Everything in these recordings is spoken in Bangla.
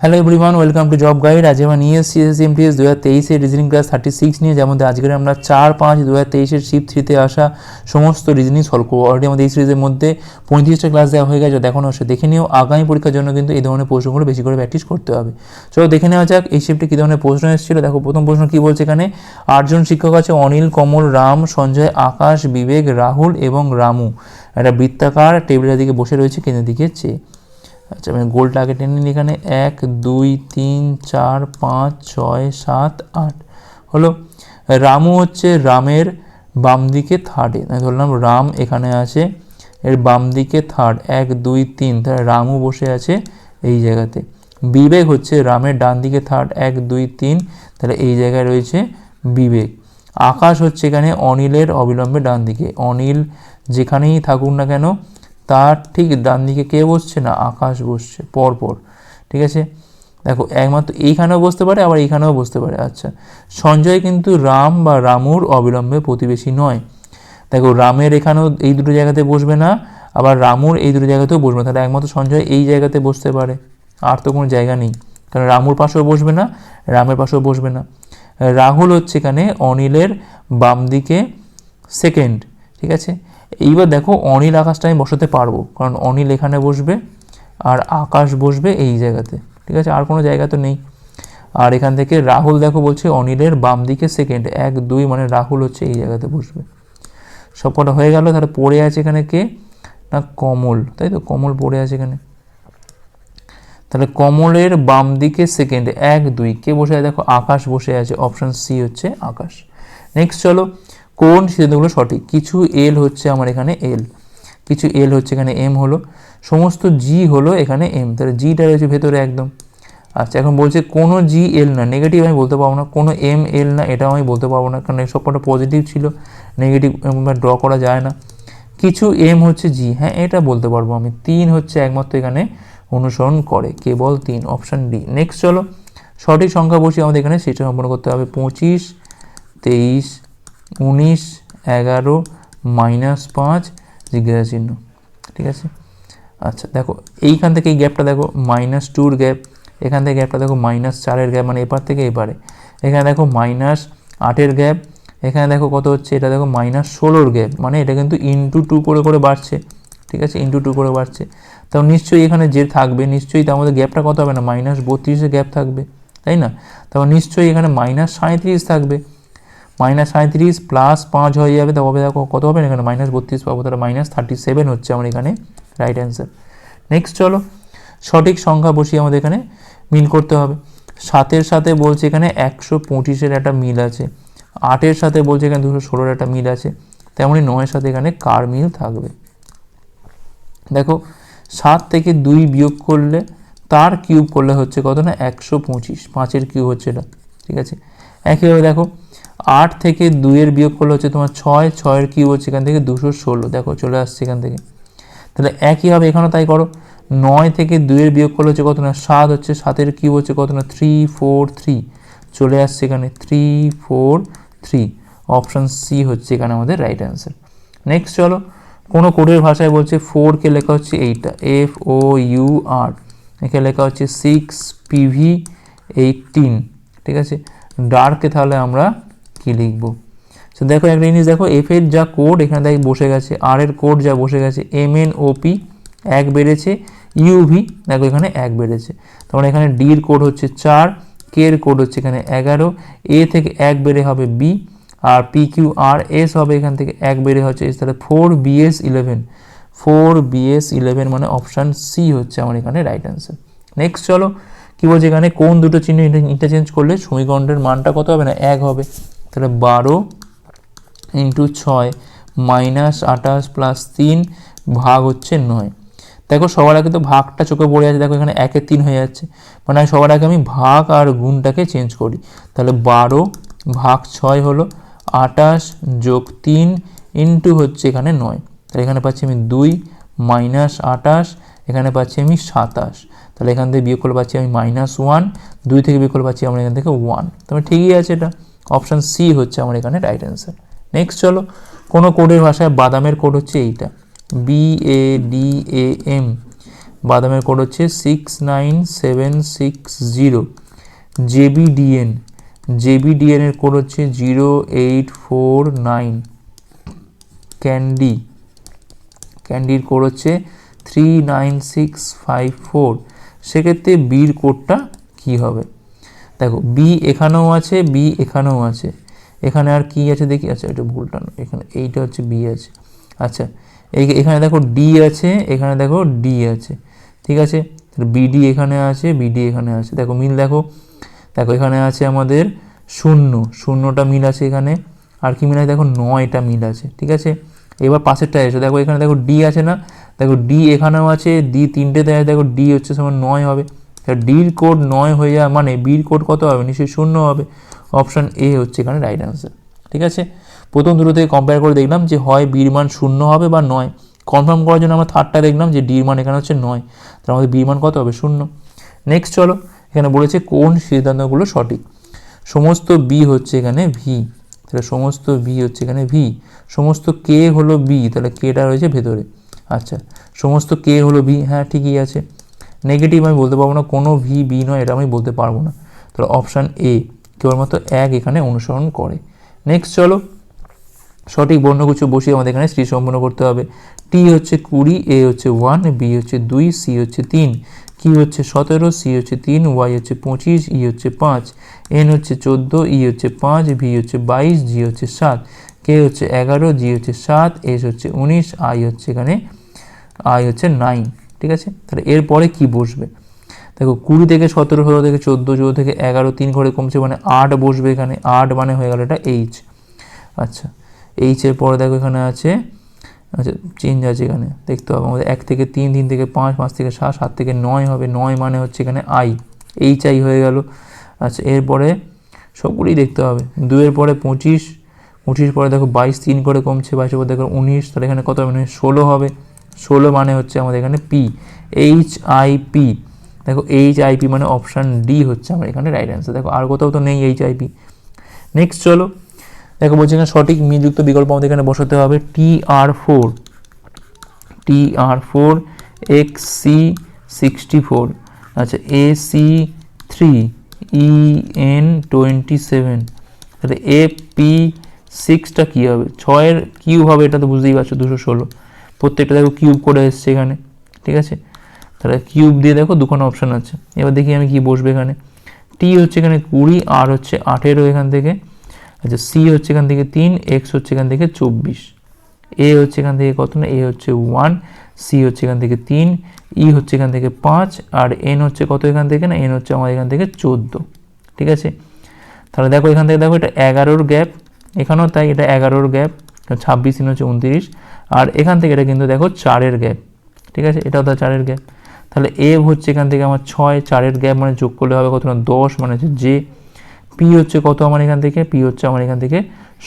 Hello everyone welcome to job guide আজ আমরা নিয়ে এসেছি দু হাজার তেইশের রিজনিং ক্লাস থার্টি সিক্স নিয়ে যেমন আজকের আমরা চার পাঁচ দু হাজার তেইশের শিপ থ্রিতে আসা সমস্ত রিজনিং সলভ করব। অলরেডি আমাদের এই সিরিজের মধ্যে পঁয়ত্রিশটা ক্লাস দেওয়া হয়ে গেছে দেখানো সে দেখে নিও। আগামী পরীক্ষার জন্য কিন্তু এই ধরনের প্রশ্নগুলো বেশি করে প্র্যাকটিস করতে হবে। চলো দেখে নেওয়া যাক এই শিফটে কী ধরনের প্রশ্ন এসেছিল। দেখো, প্রথম প্রশ্ন কী বলছে এখানে? আটজন শিক্ষক আছে, অনিল, কমল, রাম, সঞ্জয়, আকাশ, বিবেক, রাহুল এবং রামু। একটা বৃত্তাকার টেবিলের দিকে বসে রয়েছে, কেন্দ্রের দিকে চেয়ে। আচ্ছা আমি গোলটা আগে টেনে নিই এখানে। এক, দুই, তিন, চার, পাঁচ, ছয়, সাত, আট। হলো, রামু হচ্ছে রামের বাম দিকে থার্ডে আমি ধরলাম রাম এখানে আছে, এর বাম দিকে থার্ড এক, দুই, তিন। তাহলে রামু বসে আছে এই জায়গাতে। বিবেক হচ্ছে রামের ডান দিকে থার্ড এক, দুই, তিন। তাহলে এই জায়গায় রয়েছে বিবেক। আকাশ হচ্ছে এখানে অনিলের অবিলম্বে ডান দিকে। অনিল যেখানেই থাকুক না কেন তার ঠিক ডান দিকে কে বসছে না? আকাশ বসছে, পরপর। ঠিক আছে? দেখো, একমাত্র এইখানেও বসতে পারে, আবার এইখানেও বসতে পারে। আচ্ছা সঞ্জয় কিন্তু রাম বা রামুর অবিলম্বে প্রতিবেশী নয়। দেখো, রামের এখানেও এই দুটো জায়গাতে বসবে না, আবার রামুর এই দুটো জায়গাতেও বসবে না। তাহলে একমাত্র সঞ্জয় এই জায়গাতে বসতে পারে। আর তো কোনো জায়গা নেই। কারণ রামুর পাশেও বসবে না, রামের পাশেও বসবে না। রাহুল হচ্ছে এখানে অনিলের বাম দিকে সেকেন্ড ঠিক আছে? এইবার দেখো অনিল আকাশটা আমি বসাতে পারব, কারণ অনিল এখানে বসবে আর আকাশ বসবে এই জায়গাতে, ঠিক আছে? আর কোনো জায়গা তো নেই। আর এখান থেকে রাহুল দেখো বলছে অনিলের বাম দিকে সেকেন্ড এক, দুই মানে রাহুল হচ্ছে এই জায়গাতে বসবে। সব কটা হয়ে গেল, তাহলে পড়ে আছে এখানে কে? না, কমল, তাই তো? কমল পড়ে আছে এখানে। তাহলে কমলের বাম দিকে সেকেন্ড এক, দুই, কে বসে আছে? দেখো আকাশ বসে আছে অপশান সি হচ্ছে আকাশ। নেক্সট চলো কোন সিদ্ধান্তগুলো সঠিক? কিছু এল হচ্ছে আমার এখানে এল কিছু এল হচ্ছে এখানে এম হলো। সমস্ত জি হলো এখানে এম তাহলে জিটা রয়েছে ভেতরে একদম। আচ্ছা এখন বলছে কোনো জি এল না। নেগেটিভ আমি বলতে পারব না। কোনো এম এল না, এটাও আমি বলতে পারব না। কারণ এই সবকটা পজিটিভ ছিল। নেগেটিভ ড্র করা যায় না। কিছু এম হচ্ছে জি হ্যাঁ এটা বলতে পারব আমি। তিন হচ্ছে একমাত্র এখানে অনুসরণ করে। কেবল তিন অপশান ডি নেক্সট চলো। সঠিক সংখ্যা বসিয়ে আমাদের এখানে সেটা সম্পন্ন করতে হবে। পঁচিশ, তেইশ উনিশ, এগারো, মাইনাস পাঁচ, জিজ্ঞাসা চিহ্ন। ঠিক আছে? আচ্ছা দেখো, এইখান থেকে এই গ্যাপটা দেখো, মাইনাস টুর গ্যাপ, এখান থেকে গ্যাপটা দেখো, মাইনাস চারের গ্যাপ মানে এপার থেকে এপারে। এখানে দেখো, মাইনাস আটের গ্যাপ, এখানে দেখো কত হচ্ছে, এটা দেখো, মাইনাস ষোলোর গ্যাপ মানে এটা কিন্তু ইন্টু টু করে করে বাড়ছে। ঠিক আছে? ইন্টু টু করে বাড়ছে। তাও নিশ্চয়ই এখানে যে থাকবে, নিশ্চয়ই তার মধ্যে গ্যাপটা কত হবে না? মাইনাস বত্রিশের গ্যাপ থাকবে, তাই না? তারপর নিশ্চয়ই এখানে মাইনাস সাঁত্রিশ থাকবে। মাইনাস সাঁত্রিশ প্লাস পাঁচ হয়ে যাবে তবে দেখো কত হবে? এখানে মাইনাস বত্রিশ পাবো, তাহলে মাইনাস থার্টি সেভেন হচ্ছে আমার এখানে রাইট অ্যান্সার নেক্সট চলো, সঠিক সংখ্যা বসিয়ে আমাদের এখানে মিল করতে হবে। সাতের সাথে বলছে এখানে একশো পঁচিশের একটা মিল আছে। আটের সাথে বলছে এখানে দুশো ষোলোর একটা মিল আছে। তেমনই নয়ের সাথে এখানে কার মিল থাকবে? দেখো, সাত থেকে দুই বিয়োগ করলে, তার কিউব করলে হচ্ছে কত না? একশো পঁচিশ, পাঁচের কিউব হচ্ছে এটা, ঠিক আছে? একইভাবে দেখো আট থেকে দুইয়ের বিয়োগ করলে হচ্ছে তোমার ছয়, ছয়ের কিউব হচ্ছে এখান থেকে দুশো ষোলো। দেখো, চলে আসছে এখান থেকে। তাহলে একইভাবে এখানেও তাই করো। নয় থেকে দুইয়ের বিয়োগ করলে হচ্ছে কত না? সাত হচ্ছে, সাতের কিউব হচ্ছে কত না? থ্রি ফোর থ্রি চলে আসছে এখানে three four three option C হচ্ছে এখানে আমাদের রাইট অ্যান্সার নেক্সট চলো, কোনো কোডের ভাষায় বলছে ফোরকে লেখা হচ্ছে এইটা এফ ও ইউ আর এখানে লেখা হচ্ছে সিক্স পিভি এইটিন ঠিক আছে? ডার্কে তাহলে আমরা কি লিখব? তো দেখো একটা জিনিস, দেখো এফ এর যা কোড এখানে দেখ বসে গেছে আর এর কোড যা বসে গেছে এম এন ওপি এক বেড়েছে ইউভি দেখো এখানে এক বেড়েছে। তখন এখানে ডির কোড হচ্ছে চার কে এর কোড হচ্ছে এখানে এগারো এ থেকে এক বেড়ে হবে B R P Q R S হবে এখান থেকে এক বেড়ে হচ্ছে এস তাহলে four BS eleven four BS eleven মানে অপশান সি হচ্ছে আমার এখানে রাইট অ্যান্সার নেক্সট চলো, কী বলছে এখানে? কোন দুটো চিহ্ন ইন্টারচেঞ্জ করলে সমীকরণের মানটা কত হবে না এক হবে? তাহলে বারো ইন্টু ছয় মাইনাস আঠাশ প্লাস তিন ভাগ হচ্ছে নয়। দেখো সবার আগে তো ভাগটা চোখে পড়ে আছে, দেখো এখানে একে তিন হয়ে যাচ্ছে। মানে সবার আগে আমি ভাগ আর গুণটাকে চেঞ্জ করি। তাহলে বারো ভাগ ছয় হলো আটাশ যোগ তিন ইন্টু হচ্ছে এখানে নয়। তাহলে এখানে পাচ্ছি আমি দুই মাইনাস আটাশ এখানে পাচ্ছি আমি সাতাশ। তাহলে এখান থেকে বিয়োগ করলে পাচ্ছি আমি মাইনাস ওয়ান দুই থেকে বিয়োগ করলে পাচ্ছি আমরা এখান থেকে ওয়ান তবে ঠিকই আছে এটা। অপশান সি হচ্ছে আমার এখানে রাইট অ্যান্সার নেক্সট চলো, কোনো কোডের ভাষায় বাদামের কোড হচ্ছে এইটা? B A D A M বাদামের কোড হচ্ছে six nine seven six zero JBDN JBDN এর কোড হচ্ছে zero eight four nine candy ক্যান্ডির code হচ্ছে three nine six five four সেক্ষেত্রে বির কোডটা কী হবে? দেখো বি এখানেও আছে বি এখানেও আছে। এখানে আর কি আছে দেখি? আচ্ছা এটা ভুলটা না এখানে এইটা হচ্ছে বি আছে। আচ্ছা এই এখানে দেখো ডি আছে, এখানে দেখো ডি আছে। ঠিক আছে? বিডি এখানে আছে বিডি এখানে আছে। দেখো, মিল দেখো। দেখো, এখানে আছে আমাদের শূন্য। শূন্যটা মিল আছে এখানে। আর কি মিল আছে? দেখো, নয়টা মিল আছে। ঠিক আছে? এবার পাশেরটা এসো। দেখো, এখানে দেখো ডি আছে না? দেখো ডি এখানেও আছে ডি তিনটে দেয় দেখো ডি হচ্ছে সমান নয় হবে। ডির কোড নয় হয়ে যাওয়া মানে বির কোড কত হবে? নিশ্চয়ই শূন্য হবে। অপশান এ হচ্ছে এখানে রাইট অ্যান্সার ঠিক আছে? প্রথম দুটো থেকে কম্পেয়ার করে দেখলাম যে হয় বির মান শূন্য হবে বা নয়। কনফার্ম করার জন্য আমরা থার্ডটা দেখলাম যে ডির মান এখানে হচ্ছে নয়। তার আমাদের বির মান কত হবে? শূন্য। নেক্সট চলো। এখানে বলেছে কোন সিদ্ধান্তগুলো সঠিক? সমস্ত বি হচ্ছে এখানে ভি তাহলে সমস্ত বি হচ্ছে এখানে ভি সমস্ত কে হলো বি তাহলে কেটা রয়েছে ভেতরে। আচ্ছা। সমস্ত কে হলো বি হ্যাঁ ঠিকই আছে। নেগেটিভ আমি বলতে পারব না, কোনো ভি বি নয়, এটা আমি বলতে পারব না। তাহলে অপশান এ কেবলমাত্র এক এখানে অনুসরণ করে। নেক্সট চলো, সঠিক বর্ণগুচ্ছ বসিয়ে আমাদের এখানে শ্রী সম্পন্ন করতে হবে। টি হচ্ছে কুড়ি এ হচ্ছে ওয়ান বি হচ্ছে দুই সি হচ্ছে তিন। কি হচ্ছে সতেরো সি হচ্ছে তিন ওয়াই হচ্ছে পঁচিশ ই হচ্ছে পাঁচ। এন হচ্ছে চোদ্দ ই হচ্ছে পাঁচ ভি হচ্ছে বাইশ জি হচ্ছে সাত। কে হচ্ছে এগারো জি হচ্ছে সাত এস হচ্ছে উনিশ আই হচ্ছে এখানে আই হচ্ছে নাইন ঠিক আছে? তাহলে এরপরে কি বসবে? দেখো, কুড়ি থেকে সতেরো, ষোলো থেকে চোদ্দ চোদ্দ থেকে এগারো, তিন করে কমছে মানে আট বসবে এখানে। আট মানে হয়ে গেল এটা এইচ আচ্ছা এইচের পরে দেখো এখানে আছে আচ্ছা চেঞ্জ আছে এখানে। দেখতে হবে আমাদের এক থেকে তিন তিন থেকে পাঁচ পাঁচ থেকে সাত সাত থেকে নয় হবে। নয় মানে হচ্ছে এখানে আই এইচ আই হয়ে গেল। আচ্ছা এরপরে সবগুলোই দেখতে হবে। দুয়ের পরে পঁচিশ পঁচিশ পরে দেখো বাইশ, তিন করে কমছে, বাইশের পরে দেখো উনিশ, তাহলে এখানে কত হবে? মানে ষোলো হবে। ষোলো মানে হচ্ছে আমাদের এখানে পি এইচ আই পি দেখো এইচ আই পি মানে অপশান ডি হচ্ছে আমার এখানে রাইট অ্যান্সার দেখো আর কোথাও তো নেই এইচ আই পি নেক্সট চলো। দেখো বলছি এখানে সঠিক মিযুক্ত বিকল্প আমাদের এখানে বসাতে হবে T R four T R four X C sixty four আচ্ছা A C three E N twenty seven তাহলে এ পি সিক্সটা কী হবে? ছয়ের কিউ হবে, এটা তো বুঝতেই পারছ, দুশো ষোলো। প্রত্যেকটা দেখো কিউব করে এসছে এখানে, ঠিক আছে? তাহলে কিউব দিয়ে দেখো দুখানে অপশান আছে। এবার দেখি আমি কি বসবে এখানে। টি হচ্ছে এখানে কুড়ি আর হচ্ছে আঠেরো এখান থেকে। আচ্ছা সি হচ্ছে এখান থেকে তিন এক্স হচ্ছে এখান থেকে চব্বিশ। এ হচ্ছে এখান থেকে কত না? এ হচ্ছে ওয়ান সি হচ্ছে এখান থেকে তিন ই হচ্ছে এখান থেকে পাঁচ, আর এন হচ্ছে কত এখান থেকে না? এন হচ্ছে আমার এখান থেকে চোদ্দ। ঠিক আছে? তাহলে দেখো এখান থেকে দেখো এটা এগারোর গ্যাপ এখানেও তাই এটা এগারোর গ্যাপ ছাব্বিশ তিন হচ্ছে উনত্রিশ। আর এখান থেকে এটা কিন্তু দেখো চারের গ্যাপ ঠিক আছে? এটাও তার চারের গ্যাপ তাহলে এ হচ্ছে এখান থেকে আমার ছয়, চারের গ্যাপ মানে যোগ করলে হবে কত? না, দশ মানে হচ্ছে জে পি হচ্ছে কত আমার এখান থেকে? পি হচ্ছে আমার এখান থেকে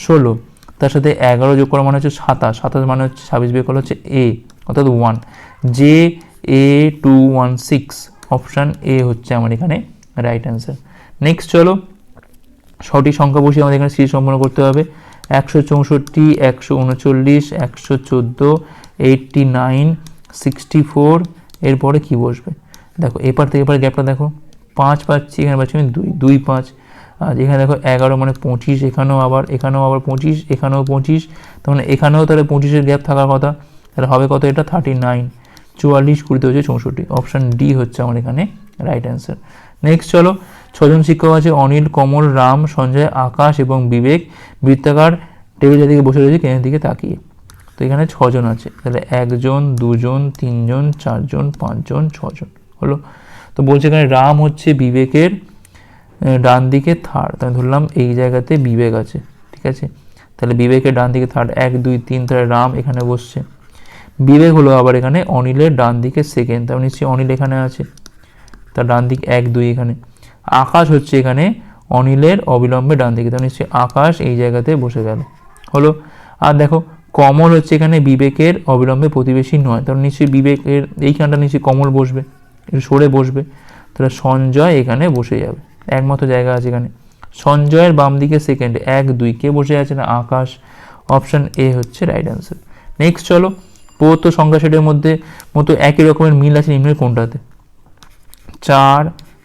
ষোলো। তার সাথে এগারো যোগ করা মানে হচ্ছে সাতাশ। সাতাশ মানে হচ্ছে ছাব্বিশ বের হচ্ছে এ অর্থাৎ one J A two one six option A হচ্ছে আমার এখানে রাইট অ্যান্সার নেক্সট চলো, সঠিক সংখ্যা বসিয়ে আমাদের এখানে সিরিজ সম্পন্ন করতে হবে। একশো চৌষট্টি, একশো উনচল্লিশ, একশো চোদ্দ, এইটটি নাইন, সিক্সটি ফোর, এরপরে কী বসবে? দেখো, এপার থেকে এপার গ্যাপটা দেখো, পাঁচ পাচ্ছি, এখানে পাচ্ছি আমি দুই দুই পাঁচ। আর এখানে দেখো এগারো মানে পঁচিশ, এখানেও আবার এখানেও আবার পঁচিশ, এখানেও পঁচিশ। তার মানে এখানেও তাহলে পঁচিশের গ্যাপ থাকার কথা। তাহলে হবে কত এটা? থার্টি নাইন চুয়াল্লিশ কুড়িতে হচ্ছে চৌষট্টি। অপশান ডি হচ্ছে আমার এখানে রাইট অ্যান্সার নেক্সট চলো। ছজন শিক্ষক আছে, অনিল, কমল, রাম, সঞ্জয়, আকাশ এবং বিবেক। বৃত্তাকার টেবিল দিকে বসে রয়েছে কেনের দিকে তাকিয়ে। তো এখানে ছজন আছে। তাহলে একজন, দুজন, তিনজন, চারজন, পাঁচজন, ছজন হলো। তো বলছে এখানে রাম হচ্ছে বিবেকের ডান দিকে থার্ড। তাহলে ধরলাম এই জায়গাতে বিবেক আছে, ঠিক আছে? তাহলে বিবেকের ডান দিকে থার্ড, এক, দুই, তিন, তাহলে রাম এখানে বসছে। বিবেক হলো আবার এখানে অনিলের ডান দিকে সেকেন্ড। তার নিশ্চয়ই অনিল এখানে আছে। তার ডান দিক এক, দুই এখানে। আকাশ হচ্ছে এখানে অনিলের অবিলম্বে ডান দিকে। তার নিশ্চয়ই আকাশ এই জায়গাতে বসে গেল। হলো? আর দেখো, কমল হচ্ছে এখানে বিবেকের অবিলম্বে প্রতিবেশী নয়। তার নিশ্চয়ই বিবেকের এইখানটা নিশ্চয়ই কমল বসবে সরে বসবে। তাহলে সঞ্জয় এখানে বসে যাবে। একমাত্র জায়গা আছে এখানে। সঞ্জয়ের বাম দিকে সেকেন্ড এক, দুই। কে বসে আছে না? আকাশ। অপশান এ হচ্ছে রাইট অ্যান্সার নেক্সট চলো। প্রদত্ত সংখ্যা সেটের মধ্যে মতো একই রকমের মিল আছে নিম্নের কোনটাতে? চার,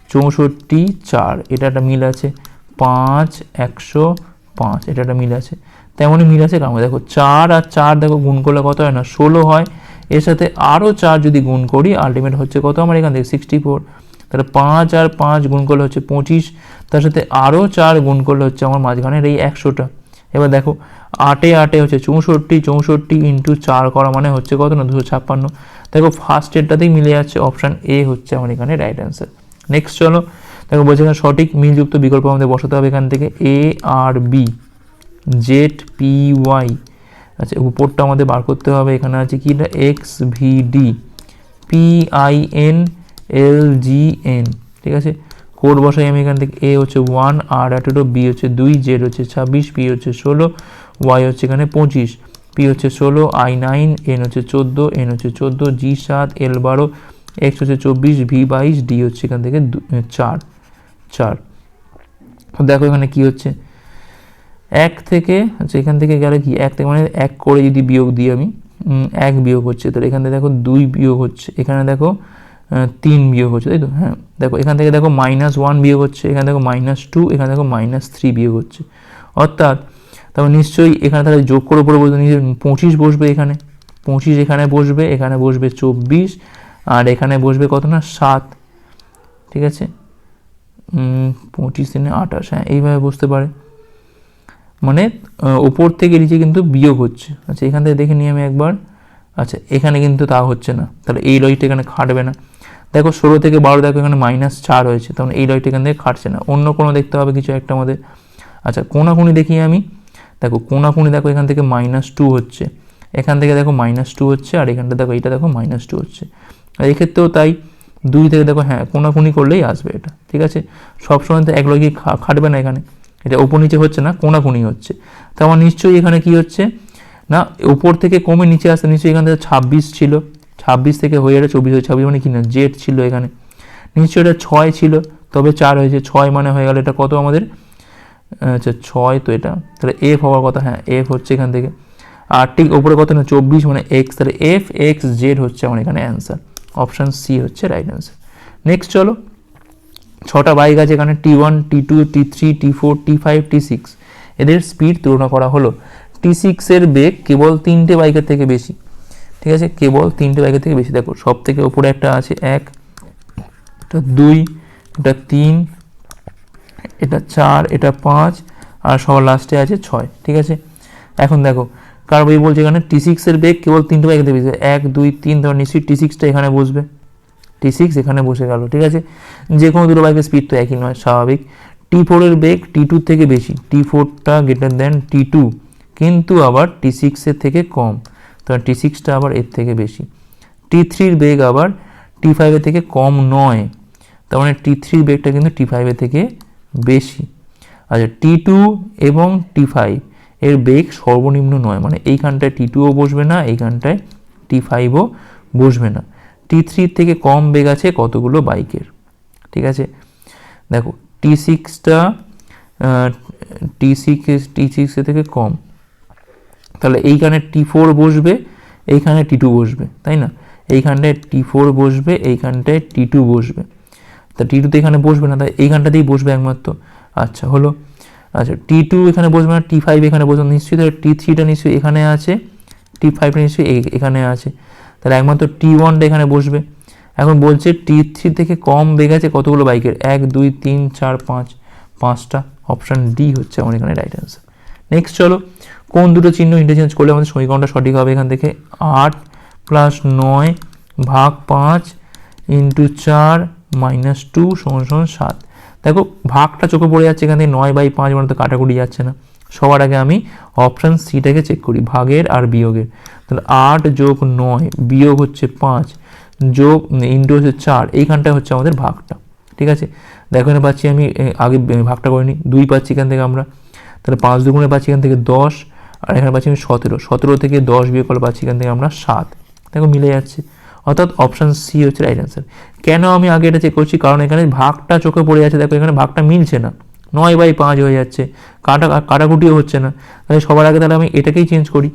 চৌষট্টি, চার। এটা একটা মিল আছে। পাঁচ, একশো পাঁচ। এটা একটা মিল আছে। তেমনই মিল আছে কারণ দেখো চার আর চার দেখো গুণ করলে কত হয় না? ষোলো হয়। এর সাথে আরও চার যদি গুণ করি আলটিমেট হচ্ছে কত আমার এখান থেকে? সিক্সটি ফোর তাহলে পাঁচ আর পাঁচ গুণ করলে হচ্ছে পঁচিশ। তার সাথে আরও চার গুণ করলে হচ্ছে আমার মাঝখানের এই একশোটা। এবার দেখো, আটে আটে হচ্ছে চৌষট্টি চৌষট্টি ইন্টু চার করা মানে হচ্ছে কত না? দুশো ছাপ্পান্ন। দেখো ফার্স্ট এরটাতেই মিলে যাচ্ছে। অপশান এ হচ্ছে আমার এখানে রাইট অ্যান্সার নেক্সট চলো, দেখো বলছে এখানে সঠিক মিলযুক্ত বিকল্প আমাদের বসাতে হবে এখান থেকে A R B Z P Y আচ্ছা উপরটা আমাদের বার করতে হবে, এখানে আছে কি? না X V D P I N L G N ঠিক আছে? কোড বসাই আমি এখান থেকে এ হচ্ছে ওয়ান আর আঠেরো বি হচ্ছে দুই জেড হচ্ছে ছাব্বিশ পি হচ্ছে ষোলো ওয়াই হচ্ছে এখানে পঁচিশ। পি হচ্ছে ষোলো আই নাইন এন হচ্ছে চোদ্দ এন হচ্ছে চোদ্দ জি সাত এল বারো এক্স হচ্ছে চব্বিশ ভি বাইশ ডি হচ্ছে এখান থেকে চার চার। দেখো এখানে কি হচ্ছে? এক থেকে আচ্ছা এখান থেকে গেলে কি? এক থেকে মানে এক করে যদি বিয়োগ দিই আমি এক বিয়োগ হচ্ছে, তাহলে এখান থেকে দেখো দুই বিয়োগ হচ্ছে, এখানে দেখো তিন বিয়োগ হচ্ছে, তাই তো? হ্যাঁ দেখো এখান থেকে দেখো মাইনাস ওয়ান বিয়োগ হচ্ছে, এখানে দেখো মাইনাস টু এখানে দেখো মাইনাস থ্রি বিয়োগ হচ্ছে। অর্থাৎ তারপর নিশ্চয়ই এখানে তাহলে যোগ করে উপরে বলতে নিজের পঁচিশ বসবে এখানে। পঁচিশ এখানে বসবে এখানে বসবে চব্বিশ, আর এখানে বসবে কত না? সাত। ঠিক আছে? পঁচিশ দিনে আঠাশ হ্যাঁ এইভাবে বসতে পারে। মানে ওপর থেকে নিচে কিন্তু বিয়োগ হচ্ছে। আচ্ছা এখান থেকে দেখে নিই আমি একবার। আচ্ছা এখানে কিন্তু তা হচ্ছে না। তাহলে এই লজিকটা এখানে খাটবে না। দেখো, ষোলো থেকে বারো, দেখো, এখানে মাইনাস চার হয়েছে। তখন এই লজিকটা এখান থেকে খাটছে না। অন্য কোনো দেখতে হবে কিছু একটা আমাদের। আচ্ছা কোনাকুনি দেখি আমি। দেখো কোনাকুনি দেখো এখান থেকে মাইনাস টু হচ্ছে। এখান থেকে দেখো মাইনাস টু হচ্ছে আর এখানটা দেখো এটা দেখো মাইনাস টু হচ্ছে। আর এক্ষেত্রেও তাই দুই থেকে দেখো হ্যাঁ কোনাকুনি করলেই আসবে এটা, ঠিক আছে? সবসময় তো এক খা- খাটবে না এখানে। এটা উপর নিচে হচ্ছে না, কোনাকুনি হচ্ছে। তো আমার নিশ্চয়ই এখানে কি হচ্ছে? না, উপর থেকে কমে নিচে আসতে নিশ্চয়ই এখান থেকে ছাব্বিশ ছিল। ছাব্বিশ থেকে হয়ে যাবে চব্বিশ হয়ে ছাব্বিশ মানে কি না? জেড ছিল এখানে। নিশ্চয়ই এটা ছয় ছিল, তবে চার হয়েছে। ছয় মানে হয়ে গেল এটা কত আমাদের? আচ্ছা ছয় তো এটা। তাহলে এফ হওয়ার কথা হ্যাঁ এফ হচ্ছে এখান থেকে। আর ঠিক উপরে কত না, চব্বিশ মানে এক্স তাহলে এফ এক্স জেড হচ্ছে আমার এখানে অ্যান্সার অপশান সি হচ্ছে রাইট অ্যান্সার নেক্সট চলো। ছটা বাইক আছে এখানে T one T two T three T four T five T six এদের স্পিড তুলনা করা হলো। টি সিক্সের বেগ কেবল তিনটে বাইকের থেকে বেশি। ঠিক আছে? কেবল তিনটে বাইকের থেকে বেশি। দেখো সব থেকে ওপরে একটা আছে, এক এটা দুই এটা তিন এটা চার, এটা পাঁচ, আর সবার লাস্টে আছে ছয়, ঠিক আছে? এখন দেখো কার বই বলছে এখানে টি সিক্সের বেগ কেবল তিনটে থেকে বেশি এক, দুই, তিন ধর নিশ্চয়ই টি সিক্সটা এখানে বসবে। টি সিক্স এখানে বসে গেল, ঠিক আছে? যে কোনো দুটো বাইকের স্পিড তো একই নয়, স্বাভাবিক। টি ফোরের বেগ টি টুর থেকে বেশি টি ফোরটা গ্রেটার দেন টি টু কিন্তু আবার টি সিক্সের থেকে কম তো টি সিক্সটা আবার এর থেকে বেশি। টি থ্রির বেগ আবার টি ফাইভের থেকে কম নয়, তার মানে টি থ্রির বেগটা কিন্তু টি ফাইভের থেকে বেশি। আচ্ছা টি টু এবং টি ফাইভ এর বেগ সর্বনিম্ন নয় মানে এইখানটায় টি টুও বসবে না এইখানটায় টি ফাইভও বসবে না। টি থ্রির থেকে কম বেগ আছে কতগুলো বাইকের, ঠিক আছে? দেখো টি সিক্সটা টি সিক্স টি সিক্সের থেকে কম। তাহলে এইখানে টি ফোর বসবে, এইখানে টি টু বসবে, তাই না? এইখানটায় টি ফোর বসবে, এইখানটায় টি টু বসবে। তা টি টু তো এখানে বসবে না তাই এইখানটাতেই বসবে একমাত্র। আচ্ছা হলো আচ্ছা টি টু এখানে বসবে না টি ফাইভ এখানে বসবে নিশ্চয়ই তাহলে টি থ্রিটা নিশ্চয়ই এখানে আছে টি ফাইভটা নিশ্চয়ই এখানে আছে। তাহলে একমাত্র টি ওয়ানটা এখানে বসবে। এখন বলছে টি থ্রি থেকে কম বেগ আছে কতগুলো বাইকের? এক, দুই, তিন, চার, পাঁচ, পাঁচটা। অপশান ডি হচ্ছে আমার এখানে রাইট অ্যান্সার নেক্সট চলো, কোন দুটো চিহ্ন ইন্টারচেঞ্জ করলে আমাদের সমীকরণটা সঠিক হবে এখান থেকে? আট প্লাস নয় ভাগ পাঁচ ইন্টু চার মাইনাস টু সমান সমান সাত। দেখো, ভাগটা চোখে পড়ে যাচ্ছে এখান থেকে, নয় বাই পাঁচ মানে তো কাটাকুটি যাচ্ছে না। সবার আগে আমি অপশান সিটাকে চেক করি, ভাগের আর বিয়োগের। তাহলে আট যোগ নয়, বিয়োগ হচ্ছে পাঁচ, যোগ ইন্টু হচ্ছে চার এইখানটায় হচ্ছে আমাদের ভাগটা, ঠিক আছে? দেখো, এখানে পাচ্ছি আমি আগে ভাগটা করে নিই। দুই পাচ্ছি এখান থেকে আমরা, তাহলে পাঁচ দুগুণে পাচ্ছি এখান থেকে দশ, আর এখানে পাচ্ছি আমি সতেরো। সতেরো থেকে দশ বিয়োগ করলে পাচ্ছি এখান থেকে আমরা সাত। দেখো, মিলে যাচ্ছে। অর্থাৎ অপশান সি হচ্ছে রাইট অ্যান্সার কেন আমি আগে এটা চেক করছি? কারণ এখানে ভাগটা চোখে পড়ে যাচ্ছে দেখো এখানে ভাগটা মিলছে না। নয় বাই পাঁচ হয়ে যাচ্ছে। কাটা কাটাকুটিও হচ্ছে না। তাহলে সবার আগে তাহলে আমি এটাকেই চেঞ্জ করি।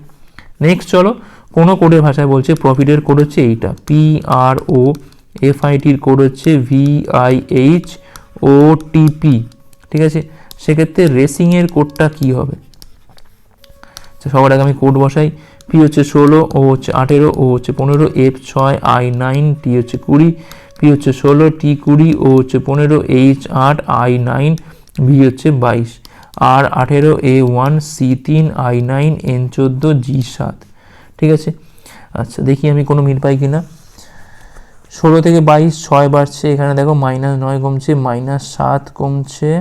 নেক্সট চলো কোনো কোডের ভাষায় বলছে প্রফিটের কোড হচ্ছে এইটা। পি আর ও এফ আইটির কোড হচ্ছে V I H O TP ঠিক আছে? সেক্ষেত্রে রেসিংয়ের কোডটা কী হবে? আচ্ছা, সবার আগে আমি কোড বসাই। পি হচ্ছে ষোলো ও হচ্ছে আঠেরো ও হচ্ছে পনেরো এফ ছয় আই নাইন টি হচ্ছে কুড়ি পি হচ্ছে ষোলো টি কুড়ি ও হচ্ছে পনেরো এইচ আট আই নাইন ভি হচ্ছে বাইশ। আর আঠেরো এ ওয়ান সি তিন আই নাইন এন চোদ্দ জি সাত। ঠিক আছে? আচ্ছা দেখি আমি কোনো মিল পাই কিনা। ষোলো থেকে বাইশ, ছয় বাড়ছে, এখানে দেখো মাইনাস নয় কমছে মাইনাস সাত কমছে।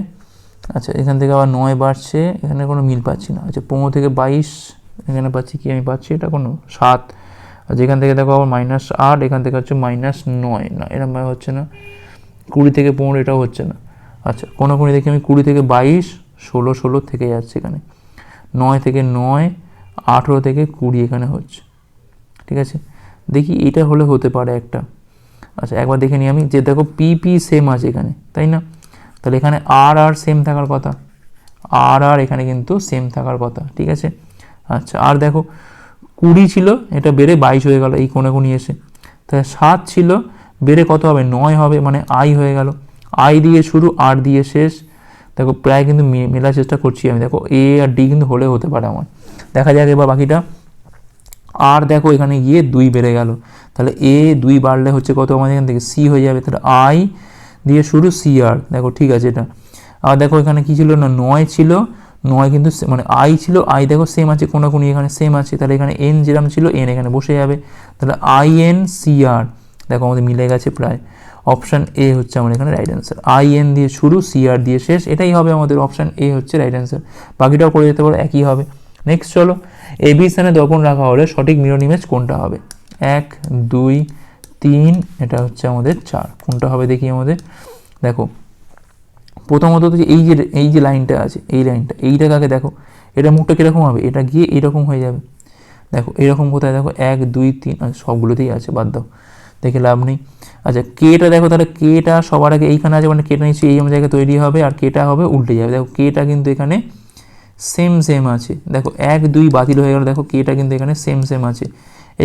আচ্ছা এখান থেকে আবার নয় বাড়ছে, এখানে কোনো মিল পাচ্ছি না। আচ্ছা পনেরো থেকে বাইশ এখানে পাচ্ছি কি? আমি পাচ্ছি এটা কোনো সাত। আর যেখান থেকে দেখো আবার মাইনাস আট, এখান থেকে হচ্ছে মাইনাস নয়। না এরকমভাবে হচ্ছে না। কুড়ি থেকে পনেরো এটাও হচ্ছে না। আচ্ছা কোনো কোনো দেখি আমি কুড়ি থেকে বাইশ, ষোলো ষোলো থেকে যাচ্ছে এখানে। নয় থেকে নয়, আঠেরো থেকে কুড়ি এখানে হচ্ছে। ঠিক আছে? দেখি এটা হলে হতে পারে একটা। আচ্ছা একবার দেখে নিই আমি। যে দেখো পি পি সেম আছে এখানে, তাই না? তাহলে এখানে আর আর সেম থাকার কথা। আর আর এখানে কিন্তু সেম থাকার কথা। ঠিক আছে? আচ্ছা আর দেখো, কুড়ি ছিল, এটা বেড়ে বাইশ হয়ে গেল এই কোণি এসে। তাহলে সাত ছিল, বেড়ে কত হবে? নয় হবে মানে আই হয়ে গেল। আই দিয়ে শুরু, আর দিয়ে শেষ। দেখো, প্রায় কিন্তু মেলার চেষ্টা করছি আমি। দেখো, এ আর ডি কিন্তু হলে হতে পারে আমার। দেখা যাক এবার বাকিটা। আর দেখো, এখানে গিয়ে দুই বেড়ে গেল। তাহলে এ দুই বাড়লে হচ্ছে কত আমাদের এখান থেকে? সি হয়ে যাবে। তাহলে আই দিয়ে শুরু, সি আর। দেখো, ঠিক আছে এটা। আর দেখো, এখানে কী ছিল না? নয় ছিল। নয় কিন্তু মানে আই ছিল, আই দেখো সেম আছে, কোনো কোনো এখানে সেম আছে। তাহলে এখানে এন যেরকম ছিল এন এখানে বসে যাবে। তাহলে আই এন সি আর দেখো আমাদের মিলে গেছে প্রায়। অপশান এ হচ্ছে আমার এখানে রাইট অ্যান্সার আই এন দিয়ে শুরু সি আর দিয়ে শেষ, এটাই হবে আমাদের অপশান এ হচ্ছে রাইট অ্যান্সার বাকিটাও করে যেতে পারো, একই হবে। নেক্সট চলো এ বি স্থানে দর্পণ রাখা হলে সঠিক মিরর ইমেজ কোনটা হবে? এক, দুই, তিন, এটা হচ্ছে আমাদের চার। কোনটা হবে দেখি আমাদের। দেখো প্রথমত যে এই যে এই যে লাইনটা আছে এই লাইনটা এইটা কাকে দেখো? এটা মুখটা কীরকম হবে? এটা গিয়ে এইরকম হয়ে যাবে। দেখো এরকম কোথায়? দেখো এক দুই তিন আচ্ছা, সবগুলোতেই আছে বাদ দাও দেখে লাভ নেই। আচ্ছা কেটা দেখো তাহলে কেটা সবার আগে এইখানে আছে মানে কেটা নিশ্চয়ই এই জায়গায় তৈরি হবে আর কেটা হবে উল্টে যাবে। দেখো কেটা কিন্তু এখানে সেম সেম আছে। দেখো এক দুই বাতিল হয়ে গেল দেখো কেটা কিন্তু এখানে সেম সেম আছে।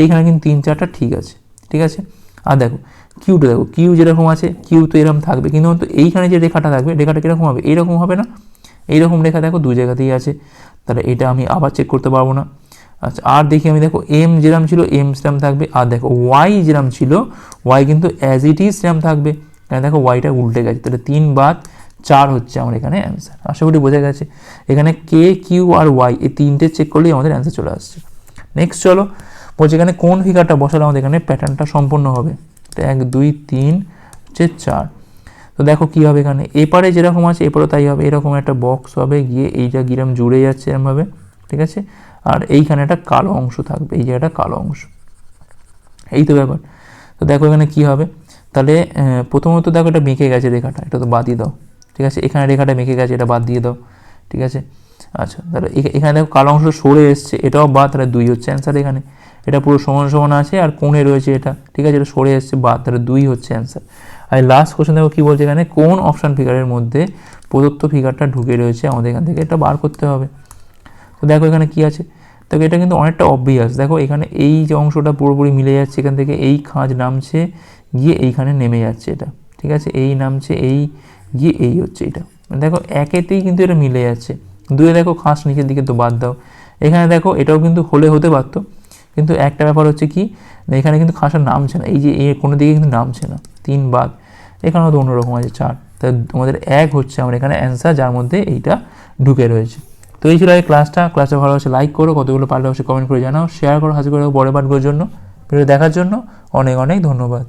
এইখানে কিন্তু তিন চারটা ঠিক আছে ঠিক আছে? আর দেখো কিউটা দেখো কিউ যেরকম আছে কিউ তো এরকম থাকবে। কিন্তু অন্তত এইখানে যে রেখাটা থাকবে, রেখাটা কীরকম হবে? এইরকম হবে না? এইরকম রেখা দেখো, দু জায়গাতেই আছে। তাহলে এটা আমি আবার চেক করতে পারব না। আচ্ছা আর দেখি আমি দেখো এম যেরম ছিল এম সেরম থাকবে। আর দেখো ওয়াই যেরম ছিল ওয়াই কিন্তু অ্যাজ ইট ইজ সেরম থাকবে। এখানে দেখো ওয়াইটা উল্টে গেছে। তাহলে তিন বাদ চার হচ্ছে আমার এখানে অ্যান্সার আশা করি বোঝা গেছে। এখানে কে কিউ আর ওয়াই এই তিনটে চেক করলেই আমাদের অ্যান্সার চলে আসছে। নেক্সট চলো বলছে এখানে কোন ফিগারটা বসালে আমাদের এখানে প্যাটার্নটা সম্পূর্ণ হবে? তো এক, দুই, তিন, হচ্ছে চার। তো দেখো কী হবে এখানে। এপারে যেরকম আছে এপারে তাই হবে। এরকম একটা বক্স হবে, গিয়ে এইটা গিরাম জুড়ে যাচ্ছে এরমভাবে, ঠিক আছে? আর এইখানে একটা কালো অংশ থাকবে, এই জায়গাটা কালো অংশ। এই তো ব্যাপার। তো দেখো এখানে কি হবে? তাহলে প্রথমত দেখো এটা মেঁকে গেছে রেখাটা, এটা তো বাদই দাও, ঠিক আছে? এখানে রেখাটা মেঁকে গেছে, এটা বাদ দিয়ে দাও, ঠিক আছে? আচ্ছা তাহলে এখা- এখানে দেখো কালো অংশ সরে এসছে, এটাও বাদ, তাহলে দুই হচ্ছে অ্যান্সার এখানে। এটা পুরো সমান সমান আছে আর কোণে রয়েছে এটা, ঠিক আছে? এটা সরে এসছে বাদ, তাহলে দুই হচ্ছে অ্যান্সার আর লাস্ট কোশ্চেন দেখো কী বলছে এখানে? কোন অপশান ফিগারের মধ্যে প্রদত্ত ফিগারটা ঢুকে রয়েছে? আমাদের এখান থেকে এটা বার করতে হবে। তো দেখো এখানে কী আছে? দেখো এটা কিন্তু অনেকটা অবভিয়াস দেখো এখানে এই যে অংশটা পুরোপুরি মিলে যাচ্ছে, এখান থেকে এই খাঁজ নামছে, গিয়ে এইখানে নেমে যাচ্ছে এটা, ঠিক আছে? এই নামছে, এই, গিয়ে এই হচ্ছে এটা। দেখো একেতেই কিন্তু এটা মিলে যাচ্ছে। দুয়ে দেখো খাঁজ নিচের দিকে তো বাদ দাও। এখানে দেখো এটাও কিন্তু হলে হতে পারতো। কিন্তু একটা ব্যাপার হচ্ছে কি এখানে কিন্তু খাঁসা নামছে না। এই যে এ কোনো দিকে কিন্তু নামছে না। তিন বাদ এখানেও তো অন্যরকম আছে চার। তাই আমাদের এক হচ্ছে আমার এখানে অ্যান্সার যার মধ্যে এইটা ঢুকে রয়েছে। তো এই ছিল এই ক্লাসটা ক্লাসটা ভালো লাইক করো। কতগুলো পারলে অবশ্যই কমেন্ট করে জানাও। শেয়ার করো হাজির করে, বড় পাঠগুলোর জন্য। ভিডিও দেখার জন্য অনেক অনেক ধন্যবাদ।